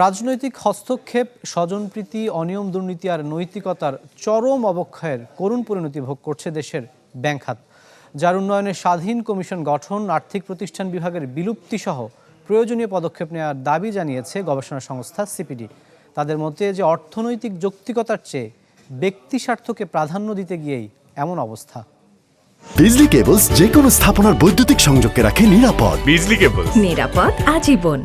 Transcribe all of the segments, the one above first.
রাজনৈতিক হস্তক্ষেপ স্বজনপ্রীতি অনিয়ম দুর্নীতি আর নৈতিকতার চরম অবক্ষয়ের করুণ পরিণতি ভোগ করছে দেশের ব্যাংক খাত। যার উন্নয়নে স্বাধীন কমিশন গঠন আর্থিক প্রতিষ্ঠান বিভাগের বিলুপ্তি সহ প্রয়োজনীয় পদক্ষেপ নেওয়ার দাবি জানিয়েছে গবেষণা সংস্থা সিপিডি। তাদের মতে যে অর্থনৈতিক যৌক্তিকতার চেয়ে ব্যক্তি স্বার্থকে প্রাধান্য দিতে গিয়েই এমন অবস্থা। বিজলি কেবলস যে কোনো স্থাপনার বৈদ্যুতিক সংযোগকে রাখে নিরাপদ। বিজলি কেবল নিরাপদ আজীবন।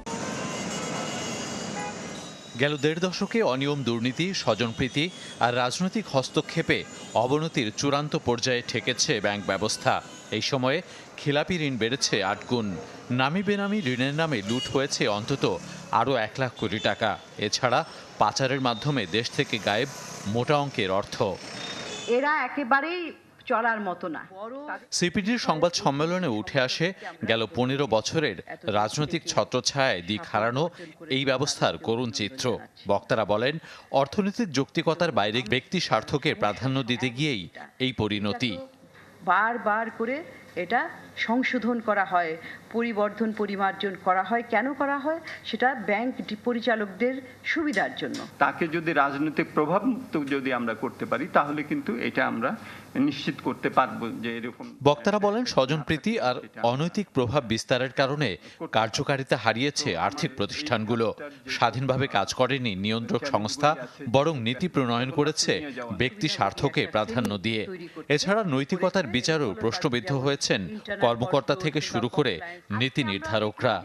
গেল দেড় দশকে অনিয়ম দুর্নীতি, স্বজনপ্রীতি আর রাজনৈতিক হস্তক্ষেপে অবনতির চূড়ান্ত পর্যায়ে ঠেকেছে ব্যাংক ব্যবস্থা। এই সময়ে খেলাপি ঋণ বেড়েছে আট গুণ। নামি বেনামি ঋণের নামে লুট হয়েছে অন্তত আরও এক লাখ কোটি টাকা। এছাড়া পাচারের মাধ্যমে দেশ থেকে গায়েব মোটা অঙ্কের অর্থ। এরা একেবারেই চলার মতো না। সিপিডির সংবাদ সম্মেলনে উঠে আসে গেল পনেরো বছরের রাজনৈতিক ছত্রছায়ায় দিক হারানো এই ব্যবস্থার করুণ চিত্র। বক্তারা বলেন অর্থনৈতিক যৌক্তিকতার বাইরে ব্যক্তি স্বার্থকে প্রাধান্য দিতে গিয়েই এই পরিণতি। বারবার করে এটা সংশোধন করা হয় পরিবর্ধন পরিমার্জন করা হয়। কেন করা হয়? সেটা ব্যাংক ডি- পরিচালকদের সুবিধার জন্য। তাকে যদি রাজনৈতিক প্রভাব মুক্ত যদি আমরা করতে পারি তাহলে কিন্তু এটা আমরা নিশ্চিত করতে পারব যে এরকম বক্তারা বলেন স্বজনপ্রীতি আর অনৈতিক প্রভাব বিস্তারের কারণে কার্যকারিতা হারিয়েছে আর্থিক প্রতিষ্ঠানগুলো। স্বাধীনভাবে কাজ করেনি নিয়ন্ত্রক সংস্থা, বরং নীতি প্রণয়ন করেছে ব্যক্তি স্বার্থকে প্রাধান্য দিয়ে। এছাড়া নৈতিকতার বিচারও প্রশ্নবিদ্ধ হয়েছেন কর্মকর্তা থেকে শুরু করে নীতি নির্ধারকরা।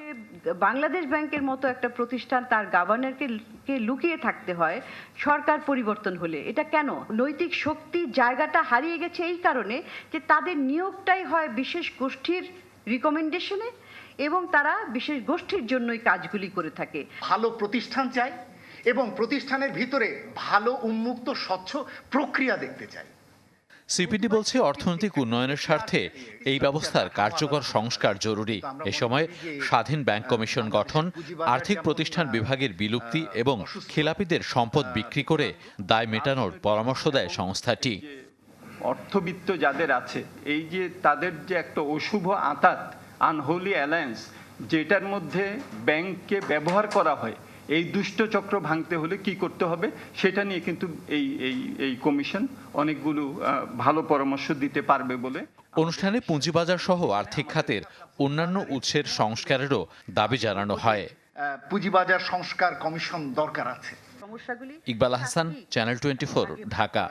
বাংলাদেশ ব্যাংকের মতো একটা প্রতিষ্ঠান তার গভর্নরকে কে লুকিয়ে থাকতে হয়, সরকার পরিবর্তন হলে। এটা কেন? নৈতিক শক্তি জায়গাটা হারিয়ে গেছে এই কারণে যে তাদের নিয়োগটাই হয় বিশেষ গোষ্ঠীর রিকমেন্ডেশনে এবং তারা বিশেষ গোষ্ঠীর জন্যই কাজগুলি করে থাকে। ভালো প্রতিষ্ঠান চাই এবং প্রতিষ্ঠানের ভিতরে ভালো, উন্মুক্ত, স্বচ্ছ প্রক্রিয়া দেখতে চাই সিপিডি বলছে অর্থনৈতিক উন্নয়নের স্বার্থে এই ব্যবস্থার কার্যকর সংস্কার জরুরি। এ সময় স্বাধীন ব্যাংক কমিশন গঠন, আর্থিক প্রতিষ্ঠান বিভাগের বিলুপ্তি এবং খেলাপিদের সম্পদ বিক্রি করে দায় মেটানোর পরামর্শ দেয় সংস্থাটি। অর্থবিত্ত যাদের আছে, এই যে তাদের যে একটা অশুভ আতাত আনহোলি অ্যালায়েন্স যেটার মধ্যে ব্যাংককে ব্যবহার করা হয় এই দুষ্ট চক্র ভাঙতে হলে কি করতে হবে? সেটা নিয়ে কিন্তু এই এই এই কমিশন অনেকগুলো ভালো পরামর্শ দিতে পারবে বলে অনুষ্ঠানে পুঁজিবাজার সহ আর্থিক খাতের অন্যান্য উৎসের সংস্কারেরও দাবি জানানো হয়। পুঁজিবাজার সংস্কার কমিশন দরকার আছে। সমস্যাগুলি ইকবাল হাসান চ্যানেল টোয়েন্টি ঢাকা।